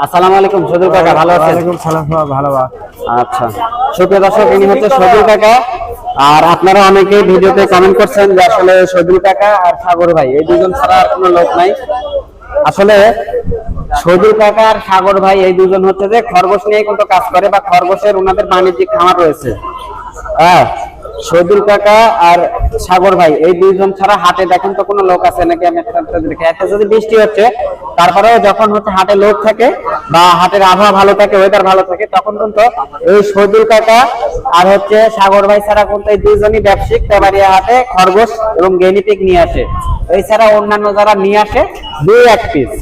আসসালামু আলাইকুম সদুল কাকা ভালো আছেন? ওয়ালাইকুম সালাম ভালো আচ্ছা সুপ্রিয় দর্শক ইনি হচ্ছে সদুল কাকা। আর আপনারা অনেকেই ভিডিওতে কমেন্ট করছেন যে আসলে সদুল কাকা আর সাগর ভাই এই দুজন ছাড়া আর কোনো লোক নাই। আসলে সদুল কাকা আর সাগর ভাই এই দুজন হচ্ছে যে খরগোশ নিয়ে কিন্তু কাজ করে বা খরগোশের ওনাদের বাণিজ্যিক খামার রয়েছে। হ্যাঁ সদুল কাকা আর সাগর ভাই, এই দুইজন ছাড়া হাটে দেখেন তো কোনো লোক আছে নাকি? আমি একটা যদি বৃষ্টি হচ্ছে, তারপরেও যখন হচ্ছে হাটে লোক থাকে বা হাটের আবহাওয়া ভালো থাকে ওয়েদার ভালো থাকে, তখন কিন্তু এই সদুল কাকা আর হচ্ছে সাগর ভাই ছাড়া কিন্তু এই দুইজনই ব্যবসায়িক তেবাড়িয়া হাটে খরগোশ এবং গেনিপিক নিয়ে আসে। এছাড়া অন্যান্য যারা নিয়ে আসে, দুই এক পিস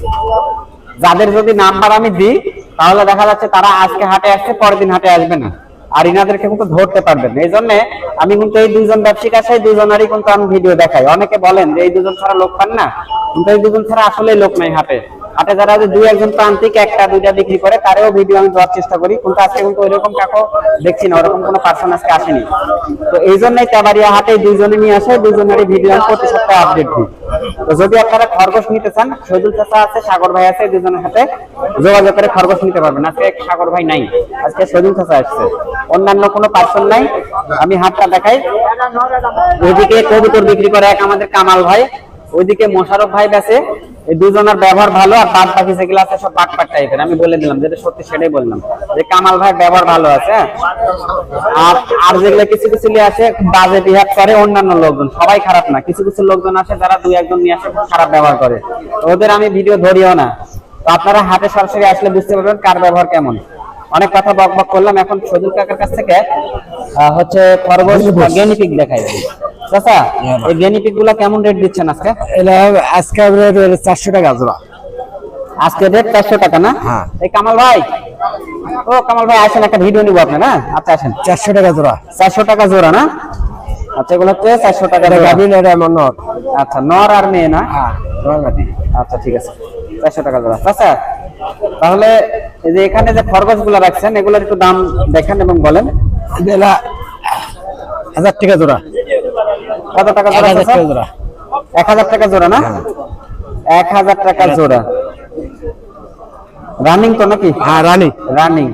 যাদের যদি নাম্বার আমি দিই, তাহলে দেখা যাচ্ছে তারা আজকে হাটে আসছে, পরের দিন হাটে আসবে না। আর ইনাদেরকে কিন্তু ধরতে পারবেন এই জন্য আমি কিন্তু এই দুজনেরই কিন্তু আমি ভিডিও দেখাই। অনেকে বলেন যে এই দুজন ছাড়া লোক পান না। কিন্তু এই দুজন ছাড়া আসলে লোক যারা যে দুই একজন প্রান্তিক, একটা দুইটা বিক্রি করে, তারেও ভিডিও আমি দেওয়ার চেষ্টা করি। কিন্তু আজকে কিন্তু ওইরকম কাকো দেখছি না, ওরকম কোনো পার্সন আজকে আসেনি। তো এই জন্যই তেবাড়িয়া হাটে দুইজনে নিয়ে আসে, দুইজনেরই ভিডিও আমি প্রতি সপ্তাহে আপডেট দিই। যদি আপনারা খরগোশ নিতে চান, শহীদুল চাচা আছে, সাগর ভাই আছে, দুজনের হাতে যোগাযোগ করে খরগোশ নিতে পারবেন। আজকে সাগর ভাই নাই, আজকে শহীদুল চাচা আসছে। অন্যান্য কোনো পার্সন নাই, আমি হাতটা দেখাই। ওইদিকে কবুতর বিক্রি করে এক আমাদের কামাল ভাই, ওইদিকে মোশারফ ভাই বেছে এই দুজনের ব্যবহার ভালো আর বাদ বাকি যেগুলো আছে সব পাটপাট টাইপের আমি বলে দিলাম যেটা সত্যি সেটাই বললাম। যে কামাল ভাই ব্যবহার ভালো আছে হ্যাঁ? আর আর যেগুলো কিছু কিছু নিয়ে আসে বাজে বিহেভ করে অন্যান্য লোকজন। সবাই খারাপ না কিছু কিছু লোকজন আসে যারা দুই একজন নিয়ে আসে খারাপ ব্যবহার করে। ওদের আমি ভিডিও ধরিও না। তো আপনারা হাতে সরাসরি আসলে বুঝতে পারবেন কার ব্যবহার কেমন। অনেক কথা বক বক করলাম এখন সজুল কাকার কাছ থেকে আহ, হচ্ছে খরগোশ গেনিপিক দেখাই। চাচা এই গেনিপিকগুলা কেমন রেট দিচ্ছেন আজকে? এটা আজকে আপনার চারশো টাকা জোড়া। আজকে রেট চারশো টাকা না? হ্যাঁ। এই কামাল ভাই ও কামাল ভাই আসেন একটা ভিডিও নিবো আপনার না আচ্ছা আসেন। চারশো টাকা জোড়া। চারশো টাকা জোড়া না? আচ্ছা এগুলো হচ্ছে চারশো টাকা। গাভিন এটা আমার নর। আচ্ছা নর আর মেয়ে না? হ্যাঁ আচ্ছা ঠিক আছে। চারশো টাকা জোড়া। আচ্ছা তাহলে এই যে এখানে যে খরগোশগুলা রাখছেন এগুলোর একটু দাম দেখেন এবং বলেন। হাজার টাকা জোড়া। কত টাকা জোড়া এক হাজার টাকা জোড়া। না? এক হাজার টাকা জোড়া। রানিং তো নাকি? হ্যাঁ রানী। রানিং।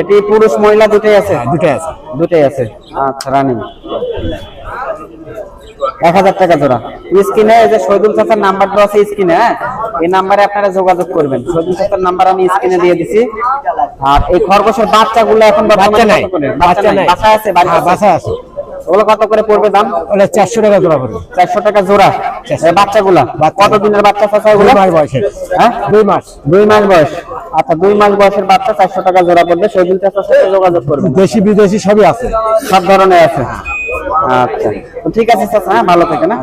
এটি পুরুষ মহিলা দুটোই আছে? দুটাই আছে। দুটোই আছে। আচ্ছা রানিং। এক হাজার টাকা জোড়া। স্ক্রিনে যে শহীদুল চাচার নাম্বার দেওয়া আছে স্ক্রিনে হ্যাঁ? এই নাম্বারে আপনারা যোগাযোগ করবেন। শহীদুল চাচার নাম্বার আমি স্ক্রিনে দিয়ে দিছি। আর এই খরগোশের বাচ্চাগুলো এখন বাচ্চা নাই। বাচ্চা নাই। বাচ্চা আছে হ্যাঁ আছে? ওগুলো কত করে পড়বে দাম? ওটা চারশো টাকা জোড়া পড়বে। চারশো টাকা জোড়া। বাচ্চাগুলা? কত দিনের বাচ্চা চাচা দুই এগুলো মাস বয়সের। হ্যাঁ? দুই মাস। দুই মাস বয়স। আচ্ছা দুই মাস বয়সের বাচ্চা চারশো টাকা জোড়া পড়বে। শহীদুল চাচার সাথে যোগাযোগ করবেন দেশি বিদেশি সবই আছে। সব ধরনের আছে। আচ্ছা। ঠিক আছে চাচা হ্যাঁ ভালো থাকে না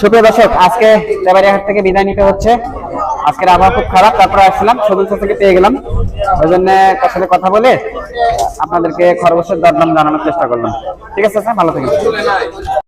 সুপ্রিয় দর্শক আজকে তেবাড়িয়া হাট থেকে বিদায় নিতে হচ্ছে। আজকের আবহাওয়া খুব খারাপ, তারপরে আসলাম সবুজ থেকে পেয়ে গেলাম। ওই জন্য তার সাথে কথা বলে, আপনাদেরকে খরগোশের দরদাম জানানোর চেষ্টা করলাম। ঠিক আছে, স্যার? ভালো থেকে